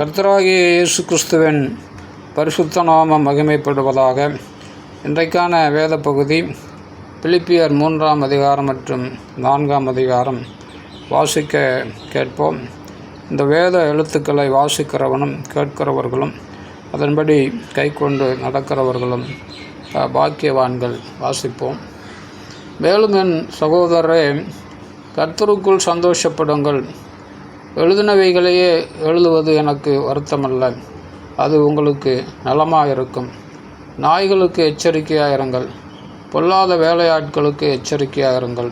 கர்த்தராகிய இயேசு கிறிஸ்துவின் பரிசுத்த நாமம் மகிமைப்படுவதாக இன்றைக்கான வேத பகுதி பிலிப்பியர் மூன்றாம் அதிகாரம் மற்றும் நான்காம் அதிகாரம் வாசிக்க கேட்போம். இந்த வேத எழுத்துக்களை வாசிக்கிறவனும் கேட்கிறவர்களும் அதன்படி கைக்கொண்டு நடக்கிறவர்களும் பாக்கியவான்கள் வாசிப்போம். மேலும் என் சகோதரரே கர்த்தருக்குள் சந்தோஷப்படுங்கள். எழுதினவைகளையே எழுதுவது எனக்கு வருத்தமல்ல. அது உங்களுக்கு நலமாக இருக்கும் நாய்களுக்கு எச்சரிக்கையாக இருங்கள் பொல்லாத வேலையாட்களுக்கு எச்சரிக்கையாக இருங்கள்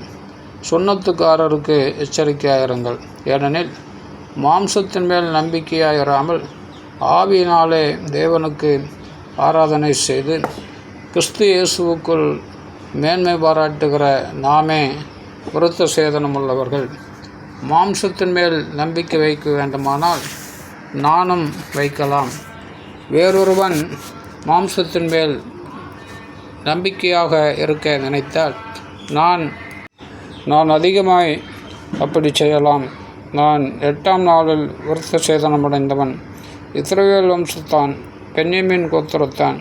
சுண்ணத்துக்காரருக்கு எச்சரிக்கையாயிருங்கள். ஏனெனில் மாம்சத்தின் மேல் நம்பிக்கையாயிராமல் ஆவியினாலே தேவனுக்கு ஆராதனை செய்து கிறிஸ்து இயேசுவுக்குள் மேன்மை பாராட்டுகிற நாமே விருத்த சேதனமுள்ளவர்கள் மாம்சத்தின் மேல் நம்பிக்கை வைக்க வேண்டுமானால் நானும் வைக்கலாம். வேறொருவன் மாம்சத்தின் மேல் நம்பிக்கையாக இருக்க நினைத்தால் நான் நான் அதிகமாய் அப்படி செய்யலாம். நான் எட்டாம் நாளில் விருத்த சேதனமடைந்தவன் இஸ்ரவேல் வம்சத்தான் பென்யமின் கோத்திரத்தான்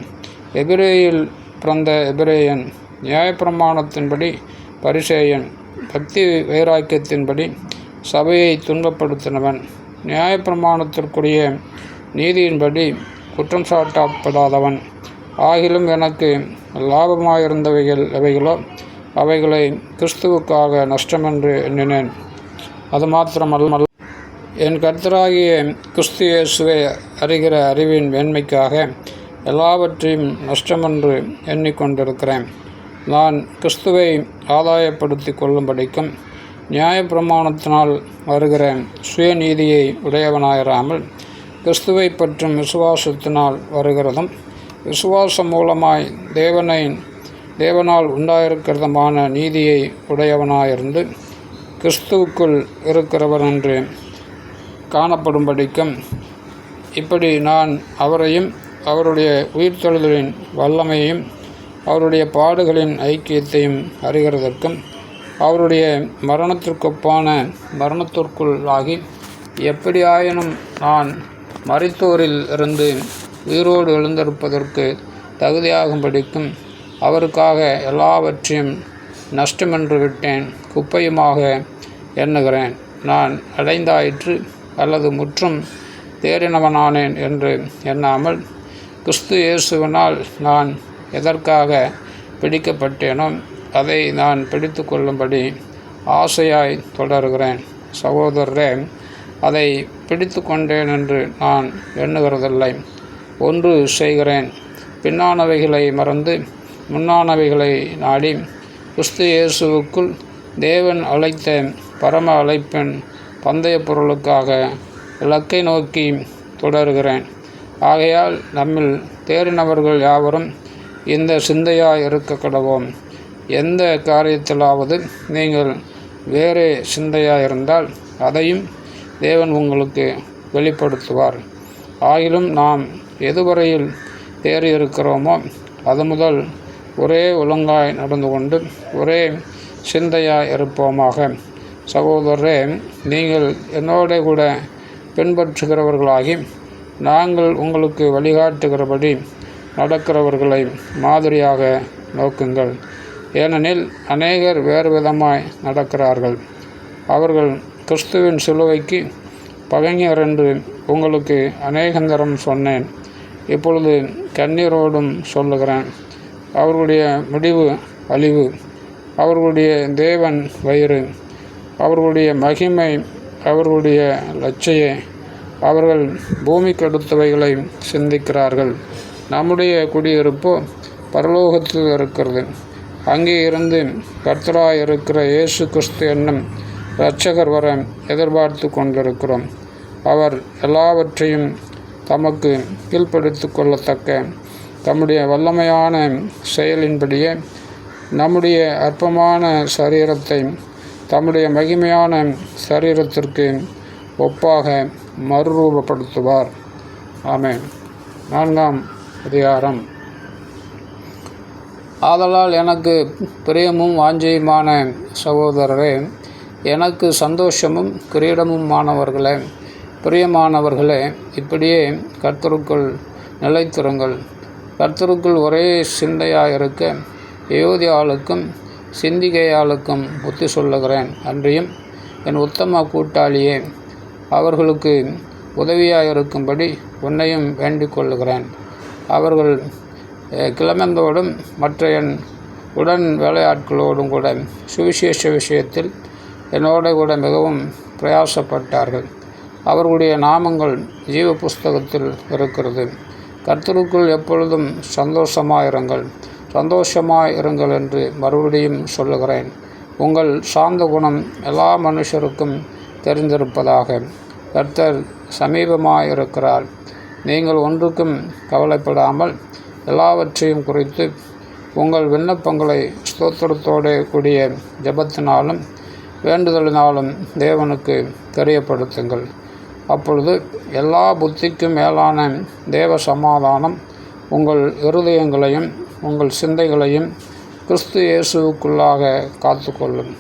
எபிரேயில் பிறந்த எபிரேயன் நியாயப்பிரமாணத்தின்படி பரிசேயன் பக்தி வைராக்கியத்தின்படி சபையை துன்பப்படுத்தினவன் நியாயப்பிரமாணத்திற்குரிய நீதியின்படி குற்றம் சாட்டப்படாதவன். ஆகிலும் எனக்கு லாபமாயிருந்தவைகள் அவைகளோ அவைகளை கிறிஸ்துவுக்காக நஷ்டமென்று எண்ணினேன். அது மாத்திரமல்ல என் கர்த்தராகிய கிறிஸ்து இயேசுவை அறிகிற அறிவின் மேன்மைக்காக எல்லாவற்றையும் நஷ்டமென்று எண்ணிக்கொண்டிருக்கிறேன். நான் கிறிஸ்துவை ஆதாயப்படுத்தி கொள்ளும்படிக்கும் நியாயப்பிரமாணத்தினால் வருகிற சுயநீதியை உடையவனாயிராமல் கிறிஸ்துவை பற்றும் விசுவாசத்தினால் வருகிறதும் விசுவாசம் மூலமாய் தேவனை தேவனால் உண்டாயிருக்கிறதுமான நீதியை உடையவனாயிருந்து கிறிஸ்துவுக்குள் இருக்கிறவன் என்று காணப்படும்படிக்கும் இப்படி நான் அவரையும் அவருடைய உயிர்த்தெழுதலின் வல்லமையையும் அவருடைய பாடுகளின் ஐக்கியத்தையும் அறிகிறதற்கும் அவருடைய மரணத்திற்கொப்பான மரணத்திற்குள் ஆகி எப்படியாயினும் நான் மறைத்தோரில் இருந்து உயிரோடு எழுந்திருப்பதற்கு தகுதியாகும்படிக்கும் அவருக்காக எல்லாவற்றையும் நஷ்டமென்று விட்டேன் குப்பையுமாக எண்ணுகிறேன். நான் அடைந்தாயிற்று அல்லது முற்றும் தேறினவனானேன் என்று எண்ணாமல் கிறிஸ்து இயேசுவினால் நான் எதற்காக பிடிக்கப்பட்டேனோ அதை நான் பிடித்து கொள்ளும்படி ஆசையாய் தொடர்கிறேன். சகோதரரே அதை பிடித்து கொண்டேன் என்று நான் எண்ணுகிறதில்லை. ஒன்று செய்கிறேன். பின்னானவைகளை மறந்து முன்னானவைகளை நாடி கிறிஸ்து இயேசுவுக்குள் தேவன் அழைத்த பரம அழைப்பின் பந்தய பொருளுக்காக இலக்கை நோக்கி தொடர்கிறேன். ஆகையால் நம்மில் தேறினவர்கள் யாவரும் இந்த சிந்தையாய் இருக்க கடவோம். எந்த காரியத்திலாவது நீங்கள் வேறே சிந்தையாக இருந்தால் அதையும் தேவன் உங்களுக்கு வெளிப்படுத்துவார். ஆயிலும் நாம் எதுவரையில் தேறியிருக்கிறோமோ அது முதல் ஒரே ஒழுங்காய் நடந்து கொண்டு ஒரே சிந்தையாக இருப்போமாக சகோதரரே நீங்கள் என்னோட கூட பின்பற்றுகிறவர்களாகி நாங்கள் உங்களுக்கு வழிகாட்டுகிறபடி நடக்கிறவர்களை மாதிரியாக நோக்குங்கள். ஏனெனில் அநேகர் வேறு விதமாய் நடக்கிறார்கள். அவர்கள் கிறிஸ்துவின் சிலுவைக்கு பகைஞர் என்று உங்களுக்கு அநேகந்தரம் சொன்னேன். இப்பொழுது கண்ணீரோடும் சொல்லுகிறேன். அவர்களுடைய முடிவு அழிவு. அவர்களுடைய தேவன் வயிறு. அவர்களுடைய மகிமை அவர்களுடைய லட்சைய. அவர்கள் பூமிக்கு அடுத்தவைகளை சிந்திக்கிறார்கள். நம்முடைய குடியிருப்போ பரலோகத்தில் இருக்கிறது. அங்கே இருந்து கர்த்தராய் இருக்கிற இயேசு கிறிஸ்து என்னும் இரட்சகர் வர எதிர்பார்த்து கொண்டிருக்கிறோம். அவர் எல்லாவற்றையும் தமக்கு கீழ்ப்படுத்திக் கொள்ளத்தக்க தம்முடைய வல்லமையான செயலின்படியே நம்முடைய அற்பமான சரீரத்தை தம்முடைய மகிமையான சரீரத்திற்கு ஒப்பாக மறுரூபப்படுத்துவார். ஆமே நான்காம் அதிகாரம். ஆதலால் எனக்கு பிரியமும் வாஞ்சையுமான சகோதரரே எனக்கு சந்தோஷமும் கிரீடமுமானவர்களே பிரியமானவர்களே இப்படியே கர்த்தருக்குள் நிலைத்திருங்கள். கர்த்தருக்குள் ஒரே சிந்தையாக இருக்க யோதியாளுக்கும் சிந்திகையாளுக்கும் ஒத்தி சொல்லுகிறேன். அன்றியும் என் உத்தம கூட்டாளியே அவர்களுக்கு உதவியாக இருக்கும்படி உன்னையும் வேண்டிக் கொள்ளுகிறேன். அவர்கள் கிளமந்தோடும் மற்ற என் உடன் வேலையாட்களோடும் கூட சுவிசேஷ விஷயத்தில் என்னோட கூட மிகவும் பிரயாசப்பட்டார்கள். அவர்களுடைய நாமங்கள் ஜீவ புஸ்தகத்தில் இருக்கிறது. கர்த்தருக்குள் எப்பொழுதும் சந்தோஷமாயிருங்கள். சந்தோஷமாயிருங்கள் என்று மறுபடியும் சொல்லுகிறேன். உங்கள் சாந்த குணம் எல்லா மனுஷருக்கும் தெரிந்திருப்பதாக கர்த்தர் சமீபமாயிருக்கிறார். நீங்கள் ஒன்றுக்கும் கவலைப்படாமல் எல்லாவற்றையும் குறித்து உங்கள் விண்ணப்பங்களை ஸ்தோத்திரத்தோடு கூடிய ஜெபத்தினாலும் வேண்டுதலினாலும் தேவனுக்கு தெரியப்படுத்துங்கள். அப்பொழுது எல்லா புத்திக்கும் மேலான தேவ சமாதானம் உங்கள் இருதயங்களையும் உங்கள் சிந்தைகளையும் கிறிஸ்து இயேசுவுக்குள்ளாக காத்துக்கொள்ளும்.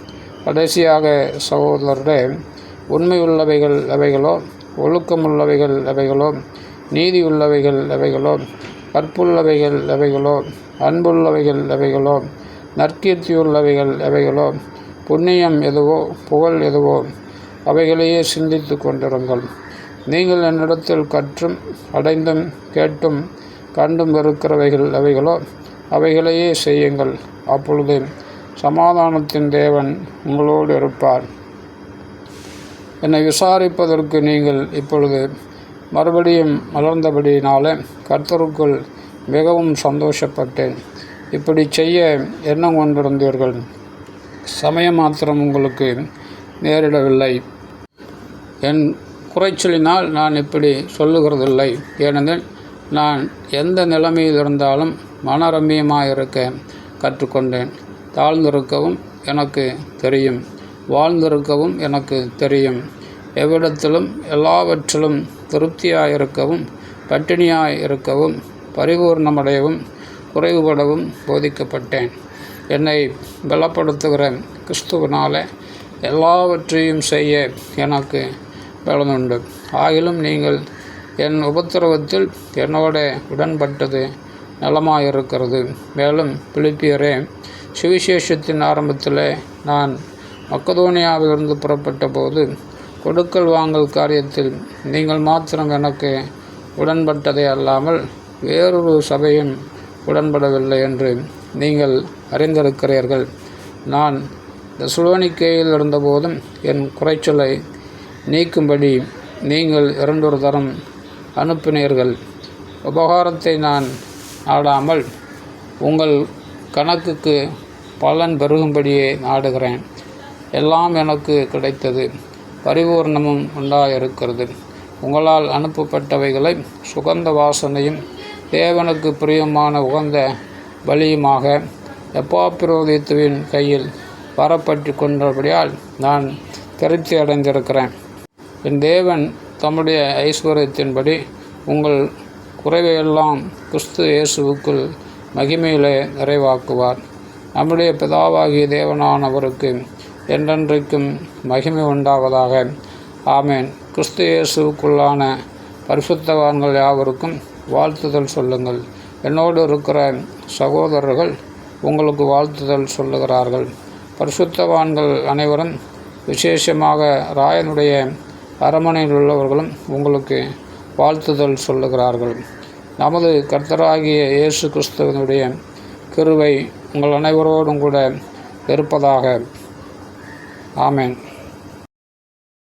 கடைசியாக சகோதரரே உண்மையுள்ளவைகள் எவைகளோ ஒழுக்கமுள்ளவைகள் எவைகளோ நீதியுள்ளவைகள் எவைகளோ கற்புள்ளவைகள் எவைகளோ அன்புள்ளவைகள் எவைகளோ நற்கீர்த்தியுள்ளவைகள் எவைகளோ புண்ணியம் எதுவோ புகழ் எதுவோ அவைகளையே சிந்தித்து கொண்டிருங்கள். நீங்கள் என்னிடத்தில் கற்றும் அடைந்தும் கேட்டும் கண்டும் இருக்கிறவைகள் எவைகளோ அவைகளையே செய்யுங்கள். அப்பொழுது சமாதானத்தின் தேவன் உங்களோடு இருப்பார். என்னை விசாரிப்பதற்கு நீங்கள் இப்பொழுது மறுபடியும் மலர்ந்தபடியினாலே கர்த்தருக்குள் மிகவும் சந்தோஷப்பட்டேன். இப்படி செய்ய எண்ணம் கொண்டிருந்தீர்கள். சமயம் மாத்திரம் உங்களுக்கு நேரிடவில்லை. என் குறைச்சலினால் நான் இப்படி சொல்லுகிறதில்லை. ஏனெனில் நான் எந்த நிலைமையில் இருந்தாலும் மனரம்யமாக இருக்க கற்றுக்கொண்டேன். தாழ்ந்திருக்கவும் எனக்கு தெரியும். வாழ்ந்திருக்கவும் எனக்கு தெரியும். எவ்விடத்திலும் எல்லாவற்றிலும் திருப்தியாயிருக்கவும் பட்டினியாய் இருக்கவும் பரிபூர்ணமடையவும் குறைவுபடவும் போதிக்கப்பட்டேன். என்னை பலப்படுத்துகிற கிறிஸ்துவனால் எல்லாவற்றையும் செய்ய எனக்கு பலனுண்டு. ஆகிலும் நீங்கள் என் உபத்திரவத்தில் என்னோட உடன்பட்டது நலமாயிருக்கிறது. மேலும் பிலிப்பியரே சுவிசேஷத்தின் ஆரம்பத்தில் நான் மக்கதோனியாவிலிருந்து புறப்பட்ட போது கொடுக்கல் வாங்கல் காரியத்தில் நீங்கள் மாத்திரம் எனக்கு உடன்பட்டதே அல்லாமல் வேறொரு சபையும் உடன்படவில்லை என்று நீங்கள் அறிந்திருக்கிறீர்கள். நான் தெசலோனிக்கேயில் இருந்தபோதும் என் குறைச்சலை நீக்கும்படி நீங்கள் இரண்டொரு தரம் அனுப்பினீர்கள். உபகாரத்தை நான் நாடாமல் உங்கள் கணக்குக்கு பலன் பெருகும்படியே நாடுகிறேன். எல்லாம் எனக்கு கிடைத்தது. பரிபூர்ணமும் உண்டாயிருக்கிறது. உங்களால் அனுப்பப்பட்டவைகளை சுகந்த வாசனையும் தேவனுக்கு பிரியமான உகந்த பலியுமாக எப்பாப்பிரோதித்துவின் கையில் வரப்பட்டு கொண்டபடியால் நான் திருப்தி அடைந்திருக்கிறேன். என் தேவன் தம்முடைய ஐஸ்வர்யத்தின்படி உங்கள் குறைவையெல்லாம் கிறிஸ்து இயேசுவுக்குள் மகிமையிலே நிறைவாக்குவார். நம்முடைய பிதாவாகிய தேவனானவருக்கு என்றென்றைக்கும் மகிமை உண்டாவதாக. ஆமேன். கிறிஸ்து இயேசுவுக்குள்ளான பரிசுத்தவான்கள் யாவருக்கும் வாழ்த்துதல் சொல்லுங்கள். என்னோடு இருக்கிற சகோதரர்கள் உங்களுக்கு வாழ்த்துதல் சொல்லுகிறார்கள். பரிசுத்தவான்கள் அனைவரும் விசேஷமாக ராயனுடைய அரமனையில் உள்ளவர்களும் உங்களுக்கு வாழ்த்துதல் சொல்லுகிறார்கள். நமது கர்த்தராகிய இயேசு கிறிஸ்துவனுடைய கிருவை உங்கள் அனைவரோடும் கூட இருப்பதாக. ஆமென்